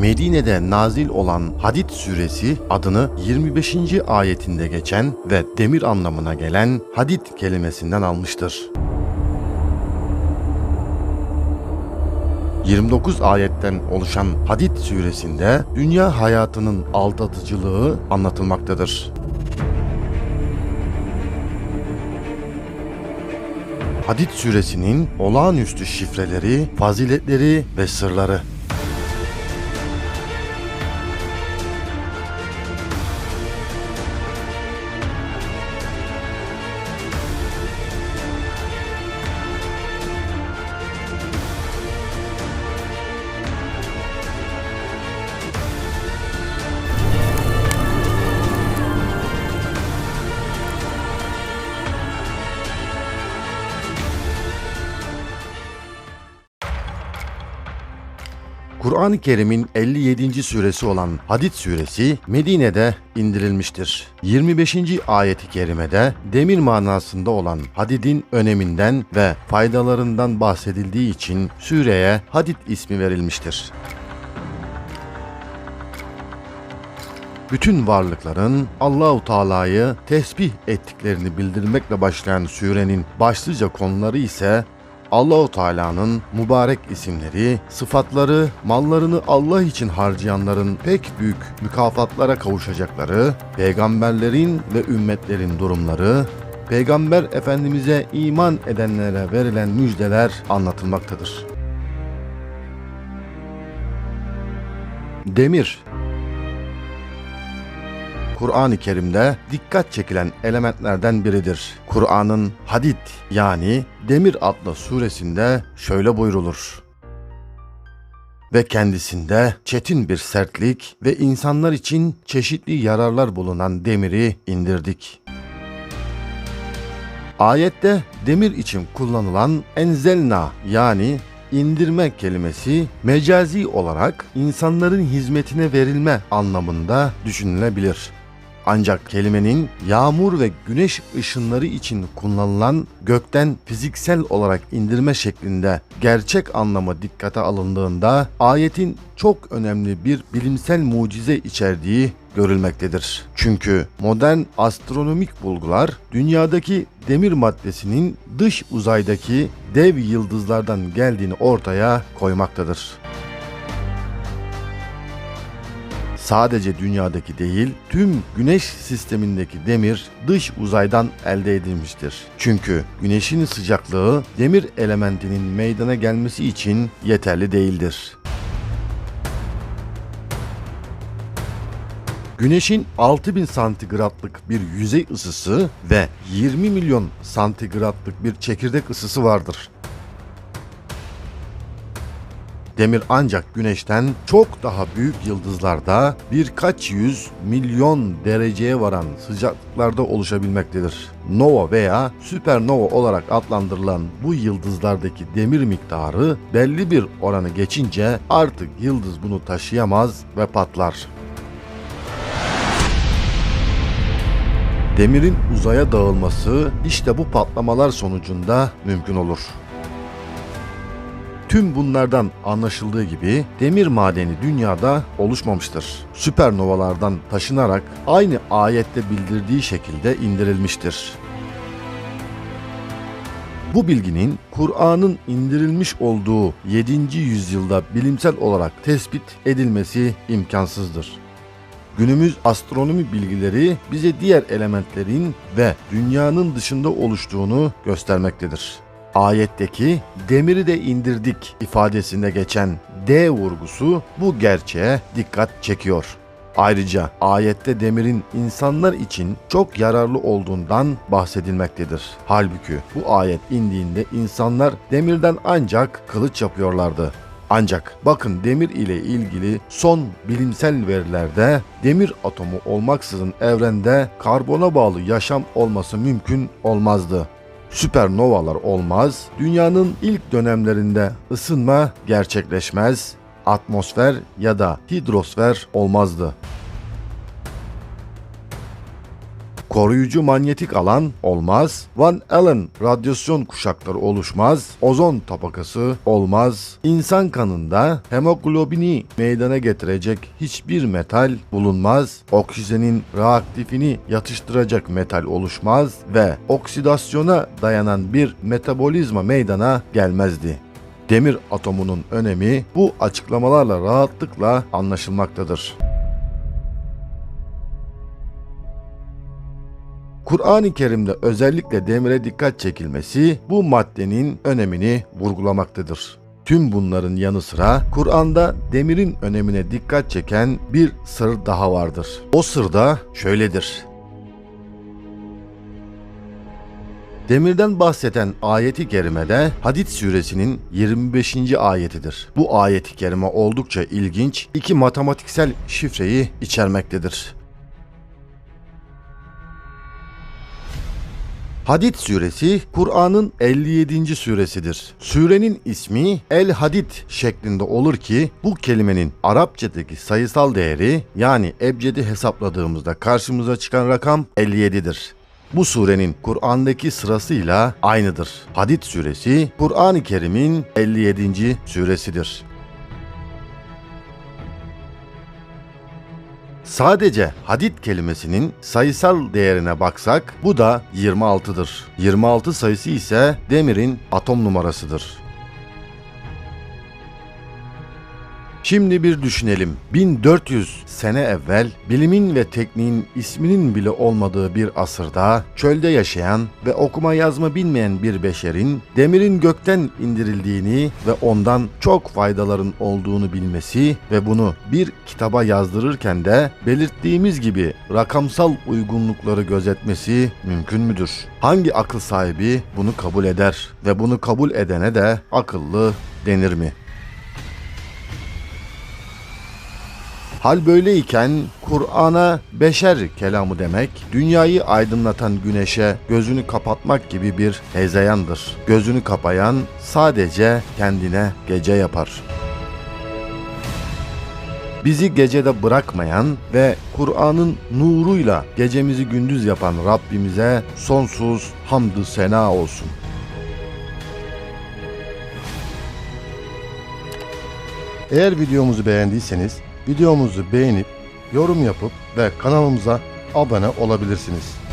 Medine'de nazil olan Hadid suresi adını 25. ayetinde geçen ve demir anlamına gelen hadid kelimesinden almıştır. 29 ayetten oluşan Hadid suresinde dünya hayatının aldatıcılığı anlatılmaktadır. Hadid suresinin olağanüstü şifreleri, faziletleri ve sırları. Kur'an-ı Kerim'in 57. suresi olan Hadid suresi Medine'de indirilmiştir. 25. ayeti kerimede demir manasında olan hadidin öneminden ve faydalarından bahsedildiği için sureye Hadid ismi verilmiştir. bütün varlıkların Allahu Teala'yı tesbih ettiklerini bildirmekle başlayan surenin başlıca konuları ise Allahu Teala'nın mübarek isimleri, sıfatları, mallarını Allah için harcayanların pek büyük mükafatlara kavuşacakları, peygamberlerin ve ümmetlerin durumları, Peygamber Efendimiz'e iman edenlere verilen müjdeler anlatılmaktadır. Demir Kur'an-ı Kerim'de dikkat çekilen elementlerden biridir. Kur'an'ın Hadid yani Demir adlı suresinde şöyle buyrulur. Ve kendisinde çetin bir sertlik ve insanlar için çeşitli yararlar bulunan demiri indirdik. Ayette demir için kullanılan enzelna yani indirme kelimesi mecazi olarak insanların hizmetine verilme anlamında düşünülebilir. Ancak kelimenin yağmur ve güneş ışınları için kullanılan gökten fiziksel olarak indirme şeklinde gerçek anlamı dikkate alındığında ayetin çok önemli bir bilimsel mucize içerdiği görülmektedir. Çünkü modern astronomik bulgular dünyadaki demir maddesinin dış uzaydaki dev yıldızlardan geldiğini ortaya koymaktadır. Sadece dünyadaki değil, tüm güneş sistemindeki demir dış uzaydan elde edilmiştir. Çünkü güneşin sıcaklığı demir elementinin meydana gelmesi için yeterli değildir. Güneşin 6000 santigratlık bir yüzey ısısı ve 20 milyon santigratlık bir çekirdek ısısı vardır. Demir ancak güneşten çok daha büyük yıldızlarda birkaç yüz milyon dereceye varan sıcaklıklarda oluşabilmektedir. Nova veya süpernova olarak adlandırılan bu yıldızlardaki demir miktarı belli bir oranı geçince artık yıldız bunu taşıyamaz ve patlar. Demirin uzaya dağılması işte bu patlamalar sonucunda mümkün olur. Tüm bunlardan anlaşıldığı gibi demir madeni dünyada oluşmamıştır. Süpernovalardan taşınarak aynı ayette bildirdiği şekilde indirilmiştir. Bu bilginin Kur'an'ın indirilmiş olduğu 7. yüzyılda bilimsel olarak tespit edilmesi imkansızdır. Günümüz astronomi bilgileri bize diğer elementlerin ve dünyanın dışında oluştuğunu göstermektedir ayetteki demiri de indirdik ifadesinde geçen D vurgusu bu gerçeğe dikkat çekiyor. Ayrıca ayette demirin insanlar için çok yararlı olduğundan bahsedilmektedir. Halbuki bu ayet indiğinde insanlar demirden ancak kılıç yapıyorlardı. Ancak bakın demir ile ilgili son bilimsel verilerde demir atomu olmaksızın evrende karbona bağlı yaşam olması mümkün olmazdı süpernovalar olmaz, dünyanın ilk dönemlerinde ısınma gerçekleşmez, atmosfer ya da hidrosfer olmazdı. Koruyucu manyetik alan olmaz. Van Allen radyasyon kuşakları oluşmaz. Ozon tabakası olmaz. İnsan kanında hemoglobini meydana getirecek hiçbir metal bulunmaz. Oksijenin reaktifini yatıştıracak metal oluşmaz ve oksidasyona dayanan bir metabolizma meydana gelmezdi. Demir atomunun önemi bu açıklamalarla rahatlıkla anlaşılmaktadır. Kur'an-ı Kerim'de özellikle demire dikkat çekilmesi bu maddenin önemini vurgulamaktadır. Tüm bunların yanı sıra Kur'an'da demirin önemine dikkat çeken bir sır daha vardır. O sır da şöyledir. Demirden bahseden ayeti kerimede Hadid suresinin 25. ayetidir. Bu ayeti kerime oldukça ilginç, iki matematiksel şifreyi içermektedir. Hadid suresi Kur'an'ın 57. suresidir. Surenin ismi El Hadid şeklinde olur ki bu kelimenin Arapçadaki sayısal değeri yani ebcedi hesapladığımızda karşımıza çıkan rakam 57'dir. Bu surenin Kur'an'daki sırasıyla aynıdır. Hadid suresi Kur'an-ı Kerim'in 57. suresidir. Sadece hadid kelimesinin sayısal değerine baksak bu da 26'dır. 26 sayısı ise demirin atom numarasıdır. Şimdi bir düşünelim. 1400 sene evvel bilimin ve tekniğin isminin bile olmadığı bir asırda çölde yaşayan ve okuma yazma bilmeyen bir beşerin demirin gökten indirildiğini ve ondan çok faydaların olduğunu bilmesi ve bunu bir kitaba yazdırırken de belirttiğimiz gibi rakamsal uygunlukları gözetmesi mümkün müdür? Hangi akıl sahibi bunu kabul eder ve bunu kabul edene de akıllı denir mi? Hal böyleyken Kur'an'a beşer kelamı demek, dünyayı aydınlatan güneşe gözünü kapatmak gibi bir hezeyandır. Gözünü kapayan sadece kendine gece yapar. Bizi gecede bırakmayan ve Kur'an'ın nuruyla gecemizi gündüz yapan Rabbimize sonsuz hamdü sena olsun. Eğer videomuzu beğendiyseniz videomuzu beğenip yorum yapıp ve kanalımıza abone olabilirsiniz.